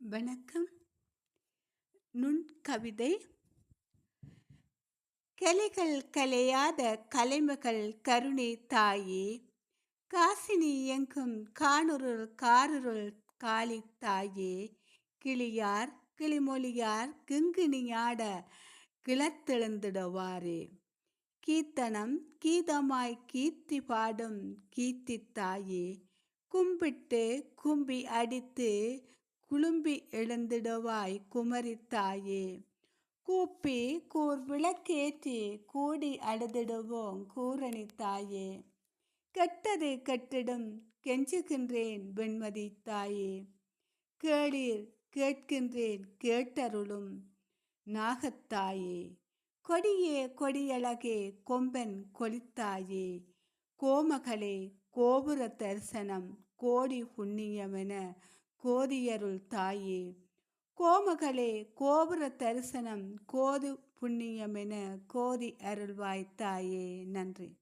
வணக்கம். நுண்கவிதை கலைகள் கலையாத கலைமகள் கருணை தாயே. காசினி எங்கும் காணுருள் காருருள் காளி தாயே. கிளியார் கிளிமொழியார் கிங்கிணியாட கிளத்தெழுந்திடுவாரே கீர்த்தனம் கீதமாய் கீர்த்தி பாடும் கீர்த்தி தாயே. கும்பிட்டு கும்பி அடித்து குழும்பி எழுந்திடுவாய் குமரித்தாயே. தாயே கூப்பி கூர் விளக்கேற்றி கூடி அழுதிடுவோம் கூரணி தாயே கெட்டது கெட்டிடும் கெஞ்சுகின்றேன் வெண்மதி தாயே கேளீர் கேட்கின்றேன் கேட்டருளும் நாகத்தாயே. கொடியே கொடியழகே கொம்பன் கொளித்தாயே. கோமகளே கோபுர தரிசனம் கோடி புண்ணியமென கோதியருள் தாயே கோமகளே கோபுர தரிசனம் கோது புண்ணியமென கோதி அருள்வாய் தாயே. நன்றி.